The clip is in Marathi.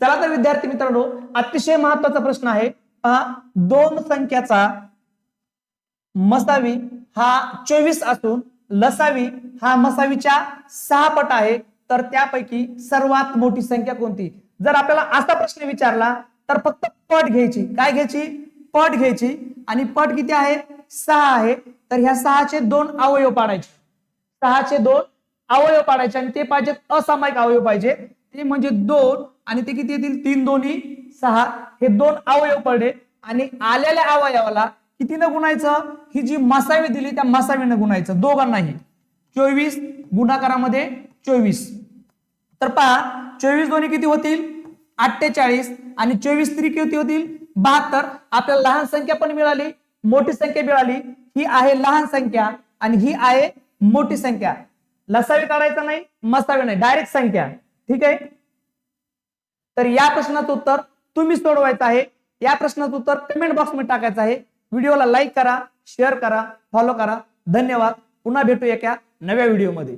चला तर विद्यार्थी मित्रांनो अतिशय महत्त्वाचा प्रश्न आहे. पहा दोन संख्याचा मसावी हा चोवीस असून लसावी हा मसावीच्या सहा पट आहे. तर त्यापैकी सर्वात मोठी संख्या कोणती? जर आपल्याला असा प्रश्न विचारला तर फक्त पट घ्यायची. काय घ्यायची? पट घ्यायची. आणि पट किती आहे? सहा आहे. तर ह्या सहाचे दोन अवयव पाडायचे. सहाचे दोन अवयव पाडायचे आणि ते पाहिजे असामायिक अवयव पाहिजे. ते म्हणजे दोन आणि ते किती येतील? तीन दोन्ही सहा. हे दोन अवयव पडले. आणि आलेल्या अवयवाला कितीनं गुणायचं? ही जी मसावी दिली त्या मसावीनं गुणायचं. दोघांनाही. चोवीस गुणाकारामध्ये चोवीस. तर पहा चोवीस दोन्ही किती होतील? अठ्ठेचाळीस. आणि चोवीस तरी किती होतील? बहात्तर. आपल्याला लहान संख्या पण मिळाली मोठी संख्या मिळाली. ही आहे लहान संख्या आणि ही आहे मोठी संख्या. लसावी काढायचं नाही मसावी नाही. डायरेक्ट संख्या. ठीक आहे? तर या प्रश्नाचं उत्तर तुम्ही सोडवायचं आहे. या प्रश्नाचं उत्तर कमेंट बॉक्समध्ये टाकायचं आहे. व्हिडिओला लाईक करा शेअर करा फॉलो करा. धन्यवाद. पुन्हा भेटू एका नव्या व्हिडिओमध्ये